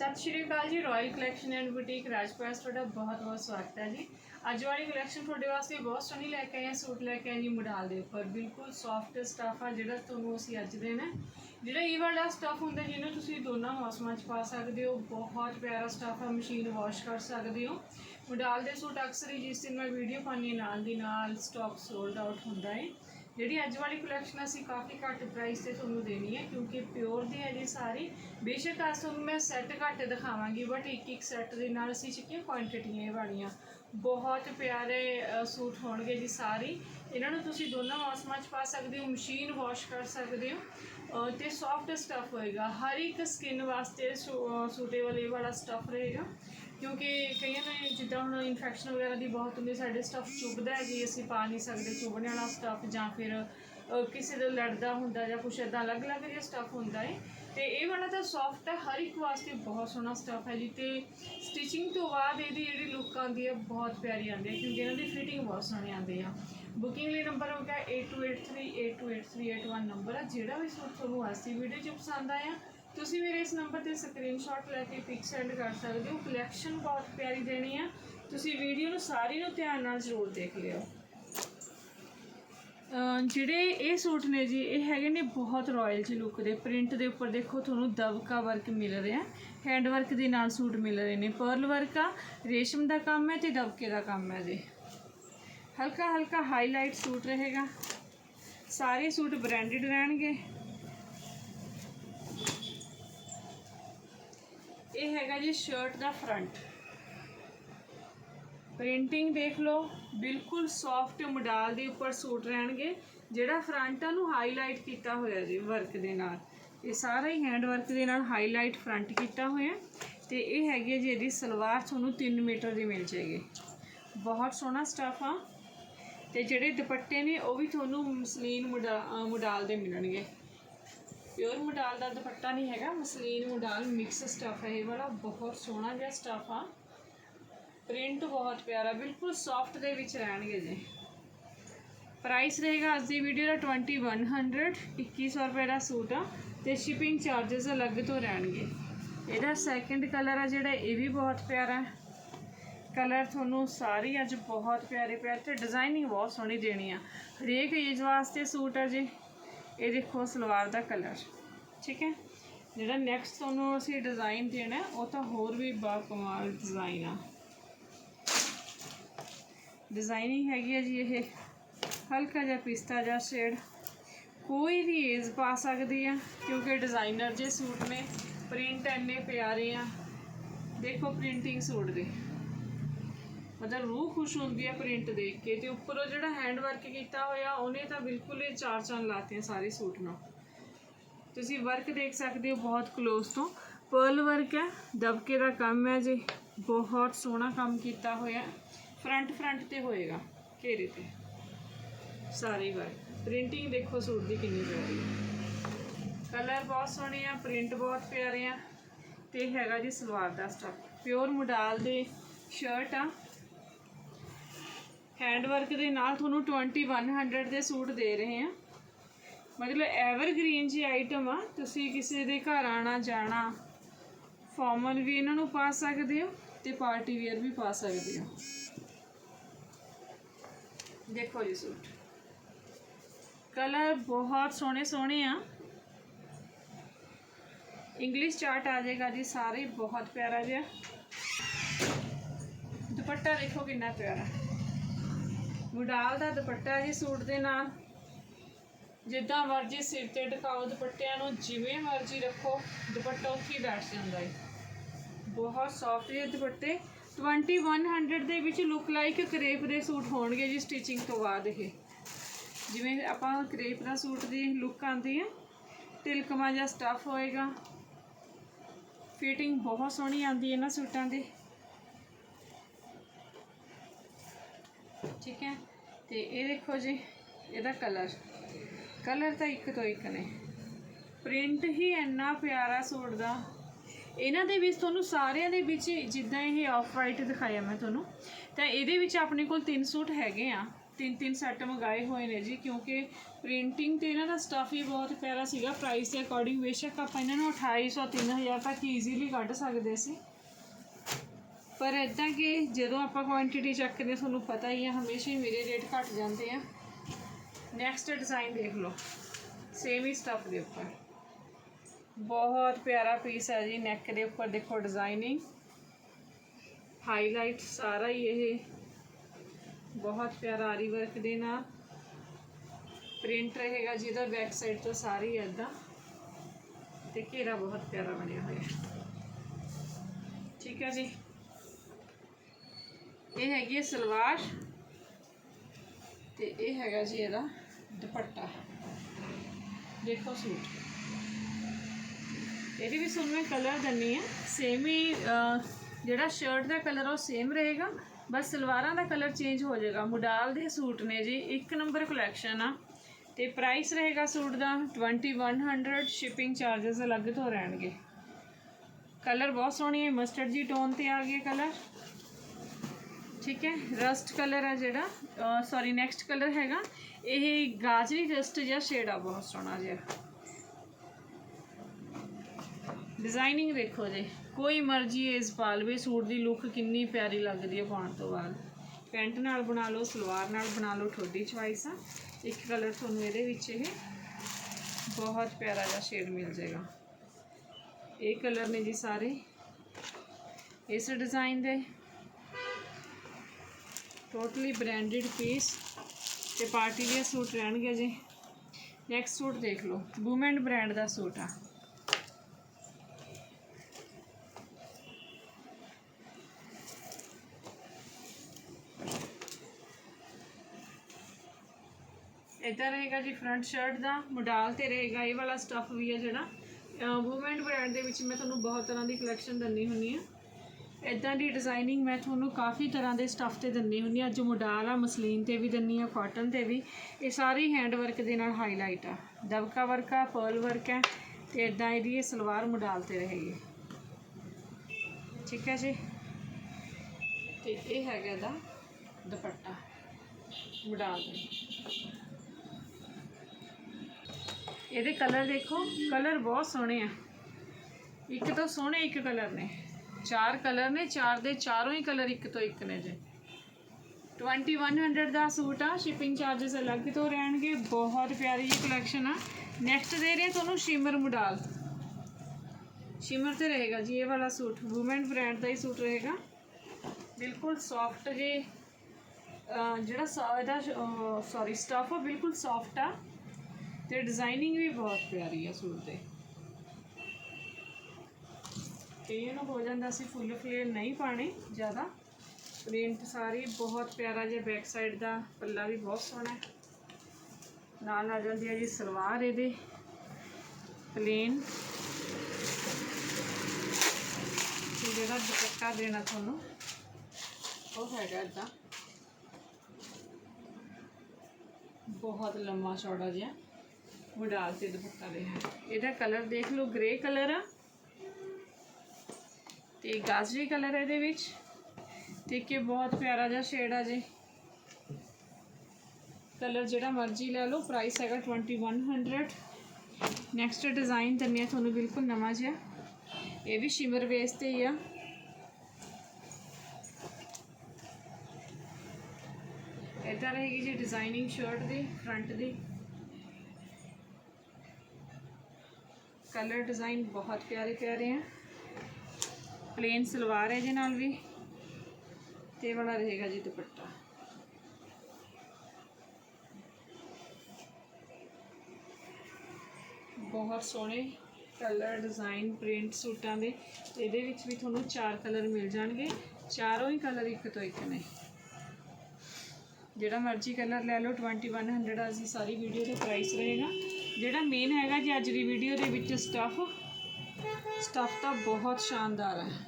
ਸਤਿ ਸ਼੍ਰੀ ਅਕਾਲ ਜੀ royal collection and boutique Rajpas ਤੁਹਾਡਾ ਬਹੁਤ ਬਹੁਤ ਸਵਾਗਤ ਹੈ ਜੀ। ਅੱਜ ਵਾਲੀ ਕਲੈਕਸ਼ਨ ਤੁਹਾਡੇ ਵਾਸਤੇ ਬਹੁਤ ਸੋਹਣੀ ਲੈ ਕੇ ਆਏ ਹਾਂ, ਸੂਟ ਲੈ ਕੇ ਆਏ ਜੀ ਮੋਡਲ ਦੇ ਉੱਪਰ। ਬਿਲਕੁਲ ਸੌਫਟ ਸਟਫ ਆ ਜਿਹੜਾ ਤੁਹਾਨੂੰ ਅਸੀਂ ਅੱਜ ਦੇਣਾ ਜਿਹੜਾ ਇਹ ਵਾਲਾ ਸਟਫ ਹੁੰਦਾ ਜਿਹਨੂੰ ਤੁਸੀਂ ਦੋਨਾਂ ਮੌਸਮਾਂ 'ਚ ਪਾ ਸਕਦੇ ਹੋ। ਬਹੁਤ ਪਿਆਰਾ ਸਟਫ ਆ ਮਸ਼ੀਨ ਵਾਸ਼ ਕਰ ਸਕਦੇ ਹੋ। ਮੋਡਲ ਦੇ ਸੂਟ ਅਕਸਰ ਹੀ ਜਿਸ ਦਿਨ ਮੈਂ ਵੀਡੀਓ ਪਾਉਂਦੀ ਹਾਂ, ਨਾਲ ਦੀ ਨਾਲ ਸਟਾਕ ਸੋਲਡ ਆਊਟ ਹੁੰਦਾ ਹੈ। ਜਿਹੜੀ ਅੱਜ ਵਾਲੀ ਕਲੈਕਸ਼ਨ ਅਸੀਂ ਕਾਫੀ ਘੱਟ ਪ੍ਰਾਈਸ ਤੇ ਤੁਹਾਨੂੰ ਦੇਣੀ ਹੈ ਕਿਉਂਕਿ ਪਿਓਰ ਦੀ ਹੈ ਜੀ ਸਾਰੀ। ਬੇਸ਼ੱਕ ਅੱਜ ਤੁਹਾਨੂੰ ਮੈਂ ਸੈੱਟ ਘੱਟ ਦਿਖਾਵਾਂਗੀ ਬਟ ਇੱਕ ਇੱਕ ਸੈੱਟ ਦੇ ਨਾਲ ਅਸੀਂ ਚੁੱਕੀਆਂ ਕੁਆਂਟੀਟੀਆਂ ਇਹ ਵਾਲੀਆਂ। ਬਹੁਤ ਪਿਆਰੇ ਸੂਟ ਹੋਣਗੇ ਜੀ ਸਾਰੀ। ਇਹਨਾਂ ਨੂੰ ਤੁਸੀਂ ਦੋਨਾਂ ਮੌਸਮਾਂ 'ਚ ਪਾ ਸਕਦੇ ਹੋ ਮਸ਼ੀਨ ਵਾਸ਼ ਕਰ ਸਕਦੇ ਹੋ ਅ, ਤੇ ਸੌਫਟ ਸਟਫ ਹੋਏਗਾ। ਹਰ ਇੱਕ ਸਕਿਨ ਵਾਸਤੇ ਸੂਟੇਬਲ ਇਹ ਵਾਲਾ ਸਟਫ ਰਹੇਗਾ। ਕਿਉਂਕਿ ਕਈਆਂ ਨੇ ਜਿੱਦਾਂ ਹੁਣ ਇਨਫੈਕਸ਼ਨ ਵਗੈਰਾ ਦੀ ਬਹੁਤ ਹੁੰਦੀ, ਸਾਡੇ ਸਟਫ ਚੁੱਭਦਾ ਹੈ ਜੀ ਅਸੀਂ ਪਾ ਨਹੀਂ ਸਕਦੇ, ਚੁੱਭਣ ਵਾਲਾ ਸਟਫ ਜਾਂ ਫਿਰ ਕਿਸੇ ਦਾ ਲੜਦਾ ਹੁੰਦਾ ਜਾਂ ਕੁਛ ਇਦਾਂ ਅਲੱਗ-ਅਲੱਗ ਜਿਹਾ ਸਟਫ ਹੁੰਦਾ ਹੈ ਤੇ ਇਹ ਵਾਲਾ ਤਾਂ ਸੌਫਟ ਹੈ, ਹਰ ਇੱਕ ਵਾਸਤੇ ਬਹੁਤ ਸੋਹਣਾ ਸਟਫ ਹੈ ਜੀ। ਤੇ ਸਟਿਚਿੰਗ ਤੋਂ ਬਾਅਦ ਇਹਦੀ ਜਿਹੜੀ ਲੁੱਕ ਆਉਂਦੀ ਹੈ, ਬਹੁਤ ਪਿਆਰੀ ਆਉਂਦੀ ਹੈ, ਕਿਉਂਕਿ ਇਹਨਾਂ ਦੀ ਫਿਟਿੰਗ ਬਹੁਤ ਸੋਹਣੀ ਆਉਂਦੀ ਆ। ਬੁਕਿੰਗ ਲਈ ਨੰਬਰ ਹੋ ਗਿਆ 8283828381 ਨੰਬਰ ਆ, ਜਿਹੜਾ ਵੀ ਸੂਟ ਤੁਹਾਨੂੰ ਅੱਜ ਦੀ ਵੀਡੀਓ 'ਚ ਪਸੰਦ ਆਇਆ ਤੁਸੀਂ ਮੇਰੇ ਇਸ ਨੰਬਰ ਤੇ ਸਕਰੀਨਸ਼ਾਟ ਲੈ ਕੇ ਪਿਕ ਸੈਂਡ ਕਰ ਸਕਦੇ ਹੋ। ਕਲੈਕਸ਼ਨ ਬਹੁਤ ਪਿਆਰੀ ਦੇਣੀ ਆ। ਤੁਸੀਂ ਵੀਡੀਓ ਨੂੰ ਸਾਰੀ ਨੂੰ ਧਿਆਨ ਨਾਲ ਜ਼ਰੂਰ ਦੇਖ ਲਿਓ। ਜਿਹੜੇ ਇਹ ਸੂਟ ਨੇ ਜੀ, ਇਹ ਹੈਗੇ ਨੇ ਬਹੁਤ ਰਾਇਲ ਜੀ ਲੁੱਕ ਦੇ। ਪ੍ਰਿੰਟ ਦੇ ਉੱਪਰ ਦੇਖੋ, ਤੁਹਾਨੂੰ ਦਬਕਾ ਵਰਕ ਮਿਲ ਰਿਹਾ ਹੈਂਡ ਵਰਕ ਦੇ ਨਾਲ ਸੂਟ ਮਿਲ ਰਹੇ ਨੇ। ਪਰਲ ਵਰਕ ਆ, ਰੇਸ਼ਮ ਦਾ ਕੰਮ ਹੈ ਤੇ ਦਬਕੇ ਦਾ ਕੰਮ ਹੈ ਜੀ। ਹਲਕਾ ਹਲਕਾ ਹਾਈਲਾਈਟ ਸੂਟ ਰਹੇਗਾ। ਸਾਰੇ ਸੂਟ ਬ੍ਰਾਂਡਡ ਰਹਿਣਗੇ। ਇਹ ਹੈਗਾ ਜੀ ਸ਼ਰਟ ਦਾ ਫਰੰਟ ਪ੍ਰਿੰਟਿੰਗ ਦੇਖ ਲਓ, ਬਿਲਕੁਲ ਸੌਫਟ ਮੋਡਲ ਦੇ ਉੱਪਰ ਸੂਟ ਰਹਿਣਗੇ। ਜਿਹੜਾ ਫਰੰਟ ਆ ਨੂੰ ਹਾਈਲਾਈਟ ਕੀਤਾ ਹੋਇਆ ਜੀ ਵਰਕ ਦੇ ਨਾਲ। ਇਹ ਸਾਰਾ ਹੀ ਹੈਂਡ ਵਰਕ ਦੇ ਨਾਲ ਹਾਈਲਾਈਟ ਫਰੰਟ ਕੀਤਾ ਹੋਇਆ। ਤੇ ਇਹ ਹੈਗੀ ਹੈ ਜੀ ਇਹਦੀ ਸਲਵਾਰ, ਤੁਹਾਨੂੰ 3 ਮੀਟਰ ਦੀ ਮਿਲ ਜਾਏਗੀ। ਬਹੁਤ ਸੋਹਣਾ ਸਟਫ ਆ। ਤੇ ਜਿਹੜੇ ਦੁਪੱਟੇ ਨੇ, ਉਹ ਵੀ ਤੁਹਾਨੂੰ ਮਸਲੀਨ ਮੁਡਾਲ ਦੇ ਮਿਲਣਗੇ। ਪਿਓਰ ਮਡਾਲ ਦਾ ਦੁਪੱਟਾ ਨਹੀਂ ਹੈਗਾ, ਮਸਲੀਨ ਮੋਡਲ ਮਿਕਸ ਸਟਫ ਹੈ ਇਹ ਵਾਲਾ, ਬਹੁਤ ਸੋਹਣਾ ਜਿਹਾ ਸਟਫ ਆ। ਪ੍ਰਿੰਟ ਬਹੁਤ ਪਿਆਰਾ, ਬਿਲਕੁਲ ਸੌਫਟ ਦੇ ਵਿੱਚ ਰਹਿਣਗੇ ਜੀ। ਪ੍ਰਾਈਸ ਰਹੇਗਾ ਅੱਜ ਦੀ ਵੀਡੀਓ ਦਾ 2100 2100 ਰੁਪਏ ਦਾ ਸੂਟ ਆ ਤੇ ਸ਼ਿਪਿੰਗ ਚਾਰजेस ਅਲੱਗ ਤੋਂ ਰਹਿਣਗੇ। ਇਹਦਾ ਸੈਕੰਡ ਕਲਰ ਆ ਜਿਹੜਾ, ਇਹ ਵੀ ਬਹੁਤ ਪਿਆਰਾ ਹੈ। ਕਲਰ ਤੁਹਾਨੂੰ ਸਾਰੀ ਅੱਜ ਬਹੁਤ ਪਿਆਰੇ ਪਿਆਰੇ ਤੇ ਡਿਜ਼ਾਈਨਿੰਗ ਬਹੁਤ ਸੋਹਣੀ ਦੇਣੀ ਆ। ਹਰੇਕ ਏਜ ਵਾਸਤੇ ਸੂਟ ਆ ਜੀ। ਇਹ ਦੇਖੋ ਸਲਵਾਰ ਦਾ ਕਲਰ, ਠੀਕ ਹੈ? ਜਿਹੜਾ ਨੈਕਸਟ ਤੁਹਾਨੂੰ ਅਸੀਂ ਡਿਜ਼ਾਈਨ ਦੇਣਾ ਉਹ ਤਾਂ ਹੋਰ ਵੀ ਬਾ ਕਮਾਲ ਡਿਜ਼ਾਈਨ ਆ। ਡਿਜ਼ਾਈਨਿੰਗ ਹੈਗੀ ਹੈ ਜੀ ਇਹ। ਹਲਕਾ ਜਿਹਾ ਪਿਸਤਾ ਜਿਹਾ ਸ਼ੇਡ ਕੋਈ ਵੀ ਏਜ ਪਾ ਸਕਦੀ ਆ, ਕਿਉਂਕਿ ਡਿਜ਼ਾਈਨਰ ਜੇ ਸੂਟ ਨੇ ਪ੍ਰਿੰਟ ਇੰਨੇ ਪਿਆਰੇ ਆ। ਦੇਖੋ ਪ੍ਰਿੰਟਿੰਗ ਸੂਟ ਦੇ। ਮਤਲਬ ਰੂਹ ਖੁਸ਼ ਹੁੰਦੀ ਹੈ ਪ੍ਰਿੰਟ ਦੇਖ ਕੇ ਤੇ ਉੱਪਰੋਂ ਜਿਹੜਾ ਹੈਂਡ ਵਰਕ ਕੀਤਾ ਹੋਇਆ, ਉਹਨੇ ਤਾਂ ਬਿਲਕੁਲ ਹੀ ਚਾਰ ਚੰਨ ਲਾਤੇ ਆ ਸਾਰੇ ਸੂਟ ਨੂੰ। ਤੁਸੀਂ ਵਰਕ ਦੇਖ ਸਕਦੇ ਹੋ ਬਹੁਤ ক্লোਜ਼ ਤੋਂ। ਪਰਲ ਵਰਕ ਹੈ, ਦਬਕੇ ਦਾ ਕੰਮ ਹੈ ਜੀ। ਬਹੁਤ ਸੋਹਣਾ ਕੰਮ ਕੀਤਾ ਹੋਇਆ। ਫਰੰਟ ਫਰੰਟ ਤੇ ਹੋਏਗਾ, ਘੇਰੇ ਤੇ। ਸਾਰੇ ਵਰਕ ਪ੍ਰਿੰਟਿੰਗ ਦੇਖੋ ਸੂਟ ਦੀ ਕਿੰਨੀ ਪਿਆਰੀ ਹੈ। ਕਲਰ ਬਹੁਤ ਸੋਹਣੇ ਆ ਪ੍ਰਿੰਟ ਬਹੁਤ ਪਿਆਰੇ ਆ। ਤੇ ਹੈਗਾ ਜੀ ਸਲਵਾਰ ਦਾ ਸਟਫ ਪਿਓਰ ਮੋਡਲ ਦੇ ਸ਼ਰਟ ਆ। ਹੈਂਡ ਵਰਕ ਦੇ ਨਾਲ ਤੁਹਾਨੂੰ 2100 ਦੇ ਸੂਟ ਦੇ ਰਹੇ ਆ ਮਤਲਬ ਐਵਰਗ੍ਰੀਨ ਜੀ ਆਈਟਮ ਆ। ਤੁਸੀਂ ਕਿਸੇ ਦੇ ਘਰ ਆਣਾ ਜਾਣਾ ਫਾਰਮਲ ਵੀ ਇਹਨਾਂ ਨੂੰ ਪਾ ਸਕਦੇ ਹੋ ਤੇ ਪਾਰਟੀ ਵੇਅਰ ਵੀ ਪਾ ਸਕਦੇ ਹੋ। ਦੇਖੋ ਜੀ ਸੂਟ। ਕਲਰ ਬਹੁਤ ਸੋਹਣੇ ਸੋਹਣੇ ਆ। ਇੰਗਲਿਸ਼ ਚਾਰਟ ਆ ਜਾਏਗਾ ਜੀ, ਸਾਰੇ ਬਹੁਤ ਪਿਆਰਾ ਜਿਹਾ। ਦੁਪੱਟਾ ਦੇਖੋ ਕਿੰਨਾ ਪਿਆਰਾ। ਮੁਡਾਲ ਦਾ ਦੁਪੱਟਾ ਜੀ ਸੂਟ ਦੇ ਨਾਲ। ਜਿੱਦਾਂ ਮਰਜ਼ੀ ਸਿਰ ਤੇ ਟਿਕਾਓ ਦੁਪੱਟਿਆਂ ਨੂੰ ਜਿਵੇਂ ਮਰਜ਼ੀ ਰੱਖੋ, ਦੁਪੱਟਾ ਉੱਥੇ ਹੀ ਬੈਠ ਜਾਂਦਾ ਹੈ ਬਹੁਤ ਸੌਫਟ ਜਿਹੇ ਦੁਪੱਟੇ। 2100 ਦੇ ਵਿੱਚ ਲੁੱਕ ਲਾਈਕ ਕਰੇਪ ਦੇ ਸੂਟ ਹੋਣਗੇ ਜੀ ਸਟਿਚਿੰਗ ਤੋਂ ਬਾਅਦ ਇਹ। ਜਿਵੇਂ ਆਪਾਂ ਕਰੇਪ ਦਾ ਸੂਟ ਦੀ ਲੁੱਕ ਆਉਂਦੀ ਹੈ ਤਿਲਕਮਾ ਜਾਂ ਸਟਫ ਹੋਏਗਾ। ਫਿਟਿੰਗ ਬਹੁਤ ਸੋਹਣੀ ਆਉਂਦੀ ਹੈ ਇਹਨਾਂ ਸੂਟਾਂ ਦੀ। ਠੀਕ ਹੈ? ਤੇ ਇਹ ਦੇਖੋ ਜੀ, ਇਹਦਾ ਕਲਰ ਕਲਰ ਤਾਂ ਇੱਕ ਤੋਂ ਇੱਕ ਨੇ। ਪ੍ਰਿੰਟ ਹੀ ਇੰਨਾ ਪਿਆਰਾ ਸੂਟ ਦਾ। ਇਹਨਾਂ ਦੇ ਵਿੱਚ ਤੁਹਾਨੂੰ ਸਾਰਿਆਂ ਦੇ ਵਿੱਚ ਜਿੱਦਾਂ ਇਹ ਆਫ ਵਾਈਟ ਦਿਖਾਇਆ ਮੈਂ ਤੁਹਾਨੂੰ, ਤਾਂ ਇਹਦੇ ਵਿੱਚ ਆਪਣੇ ਕੋਲ ਤਿੰਨ ਸੂਟ ਹੈਗੇ ਆ। ਤਿੰਨ ਤਿੰਨ ਸੈੱਟ ਮੰਗਾਏ ਹੋਏ ਨੇ ਜੀ, ਕਿਉਂਕਿ ਪ੍ਰਿੰਟਿੰਗ ਤੇ ਇਹਨਾਂ ਦਾ ਸਟੱਫ ਹੀ ਬਹੁਤ ਪਿਆਰਾ ਸੀਗਾ। ਪ੍ਰਾਈਸ ਦੇ ਅਕੋਰਡਿੰਗ ਬੇਸ਼ੱਕ ਆਪਾਂ ਇਹਨਾਂ ਨੂੰ 2800 3000 ਤੱਕ ਈਜ਼ੀਲੀ ਕੱਢ ਸਕਦੇ ਸੀ। ਪਰ ਇਦਾਂ ਕਿ ਜਦੋਂ ਆਪਾਂ ਕੁਆਂਟੀਟੀ ਚੱਕਦੇ ਹਾਂ, ਤੁਹਾਨੂੰ ਪਤਾ ਹੀ ਆ ਹਮੇਸ਼ਾ ਹੀ ਮੇਰੇ ਰੇਟ ਘਟ ਜਾਂਦੇ ਆ। ਨੈਕਸਟ ਡਿਜ਼ਾਈਨ ਦੇਖ ਲਓ। ਸੇਮ ਹੀ ਸਟਫ ਦੇ ਉੱਪਰ। ਬਹੁਤ ਪਿਆਰਾ ਪੀਸ ਹੈ ਜੀ ਨੈਕ ਦੇ ਉੱਪਰ ਦੇਖੋ ਡਿਜ਼ਾਈਨਿੰਗ ਹਾਈਲਾਈਟ ਸਾਰਾ ਹੀ ਇਹ। ਬਹੁਤ ਪਿਆਰਾ ਆਰੀ ਵਰਕ ਦੇ ਨਾਲ। ਪ੍ਰਿੰਟ ਰਹੇਗਾ ਜਿਹਦਾ ਬੈਕ ਸਾਈਡ ਤੋਂ ਸਾਰੀ ਇਦਾਂ ਤੇ ਘੇਰਾ ਬਹੁਤ ਪਿਆਰਾ ਬਣਿਆ ਹੋਇਆ। ਠੀਕ ਹੈ ਜੀ। ਇਹ ਹੈਗੀ ਹੈ ਸਲਵਾਰ ਤੇ ਇਹ ਹੈਗਾ ਜੀ ਇਹਦਾ ਦੁਪੱਟਾ। ਦੇਖੋ ਸੂਟ। ਇਹਦੇ ਵੀ ਤੁਹਾਨੂੰ ਮੈਂ ਕਲਰ ਦਿੰਨੀ ਆ। ਸੇਮ ਹੀ ਜਿਹੜਾ ਸ਼ਰਟ ਦਾ ਕਲਰ ਉਹ ਸੇਮ ਰਹੇਗਾ, ਬਸ ਸਲਵਾਰਾਂ ਦਾ ਕਲਰ ਚੇਂਜ ਹੋ ਜਾਏਗਾ। ਮੁਡਾਲ ਦੇ ਸੂਟ ਨੇ ਜੀ, ਇੱਕ ਨੰਬਰ ਕਲੈਕਸ਼ਨ ਆ। ਤੇ ਪ੍ਰਾਈਸ ਰਹੇਗਾ ਸੂਟ ਦਾ 2100 ਸ਼ਿਪਿੰਗ ਚਾਰजेस ਅਲੱਗ ਤੋਂ ਰਹਿਣਗੇ। ਕਲਰ ਬਹੁਤ ਸੋਹਣੀ ਹੈ ਮਸਟਰਡ ਜੀ ਟੋਨ ਤੇ ਆ ਗਿਆ ਕਲਰ ਠੀਕ ਹੈ ਰਸਟ ਕਲਰ ਆ ਜਿਹੜਾ ਸੌਰੀ ਨੈਕਸਟ ਕਲਰ ਹੈਗਾ। ਇਹ ਗਾਜਰੀ ਰਸਟ ਜਿਹਾ ਸ਼ੇਡ ਆ, ਬਹੁਤ ਸੋਹਣਾ ਜਿਹਾ। ਡਿਜ਼ਾਈਨਿੰਗ ਦੇਖੋ ਜੀ। ਕੋਈ ਮਰਜ਼ੀ ਇਸ ਪਾਲਵੇ ਸੂਟ ਦੀ ਲੁੱਕ ਕਿੰਨੀ ਪਿਆਰੀ ਲੱਗਦੀ ਹੈ ਪਾਉਣ ਤੋਂ ਬਾਅਦ। ਪੈਂਟ ਨਾਲ ਬਣਾ ਲਓ, ਸਲਵਾਰ ਨਾਲ ਬਣਾ ਲਓ, ਤੁਹਾਡੀ ਚੁਆਇਸ ਆ। ਇੱਕ ਕਲਰ ਤੁਹਾਨੂੰ ਇਹਦੇ ਵਿੱਚ ਇਹ ਬਹੁਤ ਪਿਆਰਾ ਜਿਹਾ ਸ਼ੇਡ ਮਿਲ ਜਾਏਗਾ। ਇਹ ਕਲਰ ਨੇ ਜੀ ਸਾਰੇ। ਇਸ ਡਿਜ਼ਾਈਨ ਦੇ। ਟੋਟਲੀ ਬ੍ਰਾਂਡਡ ਪੀਸ ਤੇ ਪਾਰਟੀ ਵੇਅਰ ਸੂਟ ਰਹਿਣਗੇ ਜੀ। ਨੈਕਸਟ ਸੂਟ ਦੇਖ ਲਓ। ਵੂਮੈਨ ਬ੍ਰਾਂਡ ਦਾ ਸੂਟ ਆ। ਇਦਾਂ ਰਹੇਗਾ ਜੀ ਫਰੰਟ ਸ਼ਰਟ ਦਾ। ਮੋਡਲ ਤੇ ਰਹੇਗਾ। ਇਹ ਵਾਲਾ ਸਟੱਫ ਵੀ ਹੈ ਜਿਹੜਾ। ਵੂਮੈਨ ਬ੍ਰਾਂਡ ਦੇ ਵਿੱਚ ਮੈਂ ਤੁਹਾਨੂੰ ਬਹੁਤ ਤਰ੍ਹਾਂ ਦੀ ਕਲੈਕਸ਼ਨ ਦਿੰਨੀ ਹੁੰਨੀ ਆ ਇਦਾਂ ਦੀ ਡਿਜ਼ਾਈਨਿੰਗ ਮੈਂ ਤੁਹਾਨੂੰ ਕਾਫੀ ਤਰ੍ਹਾਂ ਦੇ ਸਟੱਫ ਤੇ ਦਿੰਨੀ ਹੁੰਨੀ ਆ ਅੱਜ ਮੋਡਲ ਆ ਮਸਲੀਨ ਤੇ ਵੀ ਦਿੰਨੀ ਆ ਕਾਟਨ ਤੇ ਵੀ। ਇਹ ਸਾਰੀ ਹੈਂਡ ਵਰਕ ਦੇ ਨਾਲ ਹਾਈਲਾਈਟ ਆ। ਦਬਕਾ ਵਰਕ ਆ ਪਰਲ ਵਰਕ ਹੈ ਤੇ ਇਦਾਂ ਇਹਦੀ ਇਹ ਸਲਵਾਰ ਮੋਡਲ ਤੇ ਰਹੇਗੀ ਠੀਕ ਹੈ ਜੀ? ਤੇ ਇਹ ਹੈਗਾ ਦਾ ਦੁਪੱਟਾ, ਮੋਡਲ। ਤੇ ਇਹਦੇ ਕਲਰ ਦੇਖੋ ਕਲਰ ਬਹੁਤ ਸੋਹਣੇ ਆ। ਇੱਕ ਤੋਂ ਸੋਹਣੇ ਇੱਕ ਕਲਰ ਨੇ। ਚਾਰ ਕਲਰ ਨੇ, ਚਾਰ ਦੇ ਚਾਰੋਂ ਹੀ ਕਲਰ ਇੱਕ ਤੋਂ ਇੱਕ ਨੇ ਜੇ। 2100 ਦਾ ਸੂਟ ਆ ਸ਼ਿਪਿੰਗ ਚਾਰजेस ਅਲੱਗ ਤੋਂ ਰਹਿਣਗੇ, ਬਹੁਤ ਪਿਆਰੀ ਜੀ ਕਲੈਕਸ਼ਨ ਆ। ਨੈਕਸਟ ਦੇ ਰਹੇ ਤੁਹਾਨੂੰ ਸ਼ਿਮਰ ਮੁਡਾਲ। ਸ਼ਿਮਰ ਤੇ ਰਹੇਗਾ ਜੀ, ਇਹ ਵਾਲਾ ਸੂਟ ਵੂਮਨ ਬ੍ਰਾਂਡ ਦਾ ਹੀ ਸੂਟ ਰਹੇਗਾ। ਬਿਲਕੁਲ ਸੌਫਟ ਜੇ ਜਿਹੜਾ ਸਾ- ਇਹਦਾ ਸੌਰੀ ਸਟਫ ਆ, ਬਿਲਕੁਲ ਸੌਫਟ ਆ। ਤੇ ਡਿਜ਼ਾਈਨਿੰਗ ਵੀ ਬਹੁਤ ਪਿਆਰੀ ਆ ਸੂਟ ਤੇ। ਕਈ ਨੂੰ ਹੋ ਜਾਂਦਾ ਸੀ, ਫੁੱਲ ਫਲੇਰ ਨਹੀਂ ਪਾਣੇ ਜ਼ਿਆਦਾ। ਪ੍ਰਿੰਟ ਸਾਰੀ ਬਹੁਤ ਪਿਆਰਾ ਜਿਹਾ ਬੈਕ ਸਾਈਡ ਦਾ ਪੱਲਾ ਵੀ ਬਹੁਤ ਸੋਹਣਾ ਹੈ। ਨਾਲ ਆ ਜਾਂਦੀ ਹੈ ਜੀ ਸਲਵਾਰ ਇਹਦੇ ਪਲੇਨ ਤੇ ਜਿਹੜਾ ਦੁਪੱਟਾ ਦੇਣਾ ਤੁਹਾਨੂੰ, ਉਹ ਹੈਗਾ ਇਦਾਂ ਬਹੁਤ ਲੰਮਾ ਚੌੜਾ ਜਿਹਾ ਵਡਾਲ ਤੇ ਦੁਪੱਟਾ ਦੇ ਹੈ। ਇਹਦਾ ਕਲਰ ਦੇਖ ਲਓ ਗ੍ਰੇ ਕਲਰ ਆ। ਤੇ ਗਾਜਰੀ ਕਲਰ ਹੈ ਇਹਦੇ ਵਿੱਚ। ਤੇ ਕਿ ਬਹੁਤ ਪਿਆਰਾ ਜਿਹਾ ਸ਼ੇਡ ਆ ਜੀ। ਕਲਰ ਜਿਹੜਾ ਮਰਜ਼ੀ ਲੈ ਲਓ ਪ੍ਰਾਈਸ ਹੈਗਾ 2100 ਨੈਕਸਟ ਡਿਜ਼ਾਈਨ ਦਿੰਨੇ ਆ ਤੁਹਾਨੂੰ ਬਿਲਕੁਲ ਨਵਾਂ ਜਿਹਾ। ਇਹ ਵੀ ਸ਼ਿਮਰ ਬੇਸ ਤੇ ਹੀ ਆ। ਇਦਾਂ ਰਹੇਗੀ ਜੀ ਡਿਜ਼ਾਈਨਿੰਗ ਸ਼ਰਟ ਦੀ ਫਰੰਟ ਦੀ। ਕਲਰ ਡਿਜ਼ਾਈਨ ਬਹੁਤ ਪਿਆਰੇ ਪਿਆਰੇ ਆ। ਪਲੇਨ ਸਲਵਾਰ ਹੈ ਇਹਦੇ ਨਾਲ ਵੀ। ਤੇ ਇਹ ਵਾਲਾ ਰਹੇਗਾ ਜੀ ਦੁਪੱਟਾ। ਬਹੁਤ ਸੋਹਣੇ ਕਲਰ ਡਿਜ਼ਾਈਨ ਪ੍ਰਿੰਟ ਸੂਟਾਂ ਦੇ। ਇਹਦੇ ਵਿੱਚ ਵੀ ਤੁਹਾਨੂੰ ਚਾਰ ਕਲਰ ਮਿਲ ਜਾਣਗੇ। ਚਾਰੋਂ ਹੀ ਕਲਰ ਇੱਕ ਤੋਂ ਇੱਕ ਨੇ। ਜਿਹੜਾ ਮਰਜ਼ੀ ਕਲਰ ਲੈ ਲਓ 2100 ਆ ਜੀ, ਸਾਰੀ ਵੀਡੀਓ ਦਾ ਪ੍ਰਾਈਸ ਰਹੇਗਾ। ਜਿਹੜਾ ਮੇਨ ਹੈਗਾ ਜੀ, ਅੱਜ ਦੀ ਵੀਡੀਓ ਦੇ ਵਿੱਚ ਸਟਫ ਸਟਫ ਤਾਂ ਬਹੁਤ ਸ਼ਾਨਦਾਰ ਹੈ।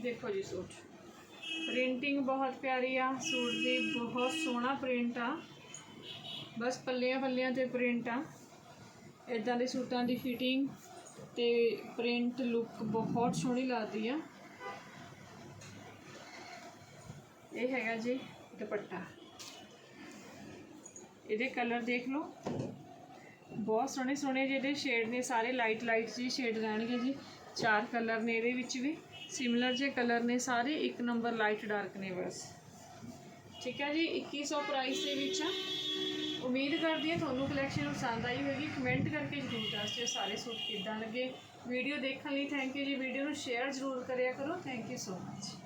ਦੇਖੋ ਜੀ ਸੂਟ। ਪ੍ਰਿੰਟਿੰਗ ਬਹੁਤ ਪਿਆਰੀ ਆ, ਸੂਟ ਦੀ ਬਹੁਤ ਸੋਹਣਾ ਪ੍ਰਿੰਟ ਆ। ਬਸ ਪੱਲਿਆਂ ਪੱਲਿਆਂ ਤੇ ਪ੍ਰਿੰਟ ਆ। ਇਦਾਂ ਦੇ ਸੂਟਾਂ ਦੀ ਫਿਟਿੰਗ ਤੇ ਪ੍ਰਿੰਟ ਲੁੱਕ ਬਹੁਤ ਸੋਹਣੀ ਲੱਗਦੀ ਆ। ਇਹ ਹੈਗਾ ਜੀ ਦੁਪੱਟਾ। ਇਹਦੇ ਕਲਰ ਦੇਖ ਲਓ। ਬਹੁਤ ਸੋਹਣੇ ਸੋਹਣੇ ਜਿਹੜੇ ਸ਼ੇਡ ਨੇ, ਸਾਰੇ ਲਾਈਟ ਲਾਈਟ ਜੀ ਸ਼ੇਡ ਰਹਿਣਗੇ ਜੀ। ਚਾਰ ਕਲਰ ਨੇ ਇਹਦੇ ਵਿੱਚ ਵੀ। ਸਿਮਿਲਰ ਜੇ ਕਲਰ ਨੇ ਸਾਰੇ, ਇੱਕ ਨੰਬਰ ਲਾਈਟ ਡਾਰਕ ਨੇ ਬਸ। ਠੀਕ ਹੈ ਜੀ 2100 ਪ੍ਰਾਈਸ ਦੇ ਵਿੱਚ ਆ। ਉਮੀਦ ਕਰਦੀ ਹਾਂ ਤੁਹਾਨੂੰ ਕਲੈਕਸ਼ਨ ਪਸੰਦ ਆਈ ਹੋਵੇਗੀ। ਕਮੈਂਟ ਕਰਕੇ ਜ਼ਰੂਰ ਦੱਸਿਓ ਸਾਰੇ ਸੂਟ ਕਿੱਦਾਂ ਲੱਗੇ। ਵੀਡੀਓ ਦੇਖਣ ਲਈ ਥੈਂਕ ਯੂ ਜੀ। ਵੀਡੀਓ ਨੂੰ ਸ਼ੇਅਰ ਜ਼ਰੂਰ ਕਰਿਆ ਕਰੋ। Thank you so much